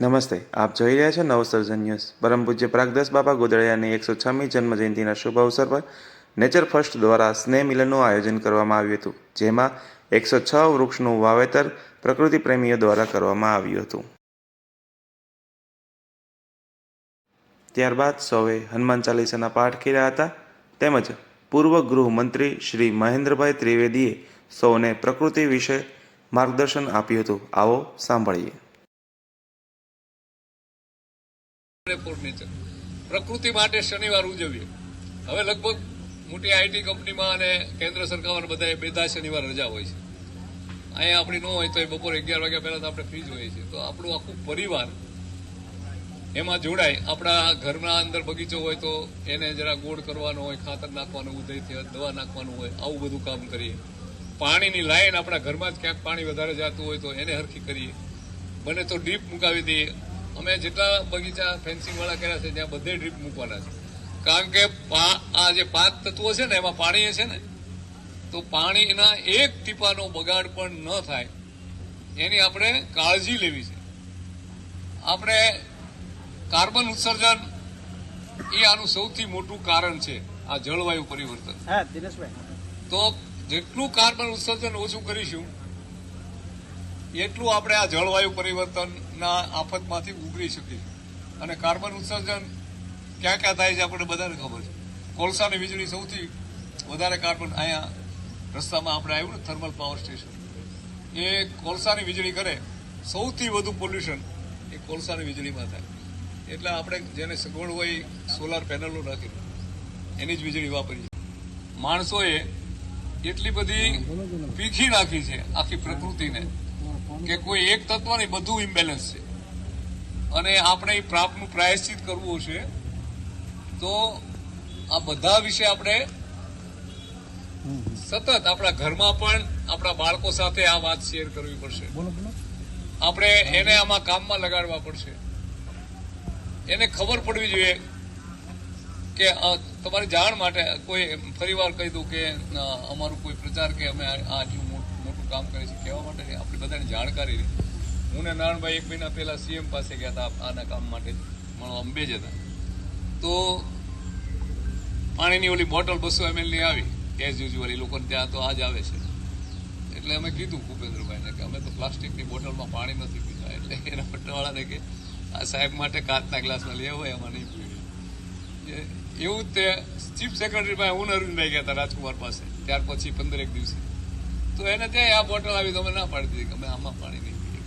નમસ્તે. આપ જોઈ રહ્યા છો નવસર્જન ન્યૂઝ. પરમ પૂજ્ય પ્રાગદસ બાબા ગોદળિયાની એકસો છમી જન્મજયંતિના શુભ અવસર પર નેચર ફર્સ્ટ દ્વારા સ્નેહ મિલનનું આયોજન કરવામાં આવ્યું હતું, જેમાં એકસો છ વૃક્ષનું વાવેતર પ્રકૃતિ પ્રેમીઓ દ્વારા કરવામાં આવ્યું હતું. ત્યારબાદ સૌએ હનુમાન ચાલીસાના પાઠ કર્યા હતા. તેમજ પૂર્વ ગૃહમંત્રી શ્રી મહેન્દ્રભાઈ ત્રિવેદીએ સૌને પ્રકૃતિ વિશે માર્ગદર્શન આપ્યું હતું. આવો સાંભળીએ. ફોર નેચર પ્રકૃતિ માટે શનિવાર ઉજવીએ. હવે લગભગ મોટી આઈટી કંપનીમાં અને કેન્દ્ર સરકાર બધા બેધા શનિવાર રજા હોય છે. અહીંયા આપણી ન હોય તો બપોરે અગિયાર વાગ્યા પહેલા તો આપણે ફ્રી જ હોઈએ છીએ. તો આપણું આખું પરિવાર એમાં જોડાય. આપણા ઘરના અંદર બગીચો હોય તો એને જરા ગોળ કરવાનો હોય, ખાતર નાખવાનું ઉદયથી દવા નાખવાનું હોય, આવું બધું કામ કરીએ. પાણીની લાઈન આપણા ઘરમાં જ ક્યાંક પાણી વધારે જતું હોય તો એને હરખી કરીએ. બને તો ડીપ મુકાવી દઈએ. અમે જેટલા બગીચા ફેન્સિંગ વાળા કર્યા છે ત્યાં બધે ડ્રીપ મૂકવાના છે. કારણ કે આ જે પાંચ તત્વો છે ને એમાં પાણી છે ને તો પાણીના એક ટીપાનો બગાડ પણ ન થાય. એની આપણે કાળજી લેવી છે. આપણે કાર્બન ઉત્સર્જન એ આનું સૌથી મોટું કારણ છે આ જળવાયુ પરિવર્તન. તો જેટલું કાર્બન ઉત્સર્જન ઓછું કરીશું એટલું આપણે આ જળવાયુ પરિવર્તનના આફતમાંથી ઉગરી શકીશું અને કાર્બન ઉત્સર્જન ક્યાં ક્યાં થાય છે આપણે બધાને ખબર છે. કોલસાની વીજળી સૌથી વધારે કાર્બન અહીંયા રસ્તામાં આપણે આવ્યું ને થર્મલ પાવર સ્ટેશન. એ કોલસાની વીજળી કરે, સૌથી વધુ પોલ્યુશન એ કોલસાની વીજળીમાં થાય. એટલે આપણે જેને સગવડ હોય સોલાર પેનલો નાખી એની જ વીજળી વાપરીએ. માણસોએ એટલી બધી પીખી નાખી છે આખી પ્રકૃતિને. કે કોઈ એક તત્વ નહીં બધું ઇમ્બેલેન્સ છે. અને આપણે એ પ્રાપનું પ્રાયશ્ચિત કરવું છે તો આ બધા વિશે આપણે સતત આપણા ઘરમાં પણ આપણા બાળકો સાથે આ વાત શેર કરવી પડશે. આપણે એને આમાં કામમાં લગાડવા પડશે. એને ખબર પડવી જોઈએ કે તમારી જાણ માટે કોઈ ફરીવાર કહી દઉં કે અમારું કોઈ પ્રચાર કે અમે આ મોટું કામ કરે છે, કહેવા માટે આપણે બધાને જાણકારી રહે. હું ને નારણભાઈ એક મહિના પહેલા સીએમ પાસે ગયા હતા આના કામ માટે મારો અંબે જ હતા. તો પાણીની ઓલી બોટલ બસો એમએલની આવી એઝ યુઝ્યુઅલ એ લોકોને ત્યાં તો આજ આવે છે. એટલે અમે કીધું ભૂપેન્દ્રભાઈને કે અમે તો પ્લાસ્ટિકની બોટલમાં પાણી નથી પીતા, એટલે એના પટ્ટાવાળાને કે આ સાહેબ માટે કાચના ગ્લાસમાં હોય એમાં નહીં પીવી. એવું તે ચીફ સેક્રેટરી પાસે હું અરવિંદભાઈ ગયા હતા, રાજકુમાર પાસે, ત્યાર પછી પંદર એક દિવસે. તો એને ત્યાં આ બોટલ આવી તો અમે ના પાડી દીધી. કે અમે આમાં પાણી નહીં પીએ.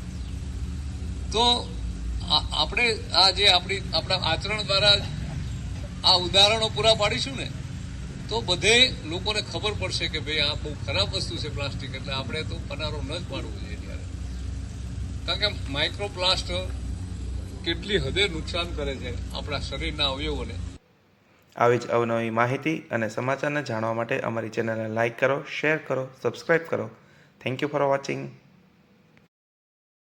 તો આપણે આ જે આપણી આપણા આચરણ દ્વારા આ ઉદાહરણો પૂરા પાડીશું ને, તો બધે લોકોને ખબર પડશે કે ભાઈ આ બહુ ખરાબ વસ્તુ છે પ્લાસ્ટિક, એટલે આપણે તો પનારો ન જ પાડવો જોઈએ ત્યારે કારણ કે માઇક્રોપ્લાસ્ટ કેટલી હદે નુકસાન કરે છે આપણા શરીરના અવયવોને. આવી જ અવનવી માહિતી અને સમાચારને જાણવા માટે અમારી ચેનલને લાઇક કરો, શેર કરો, સબસ્ક્રાઈબ કરો. Thank you for watching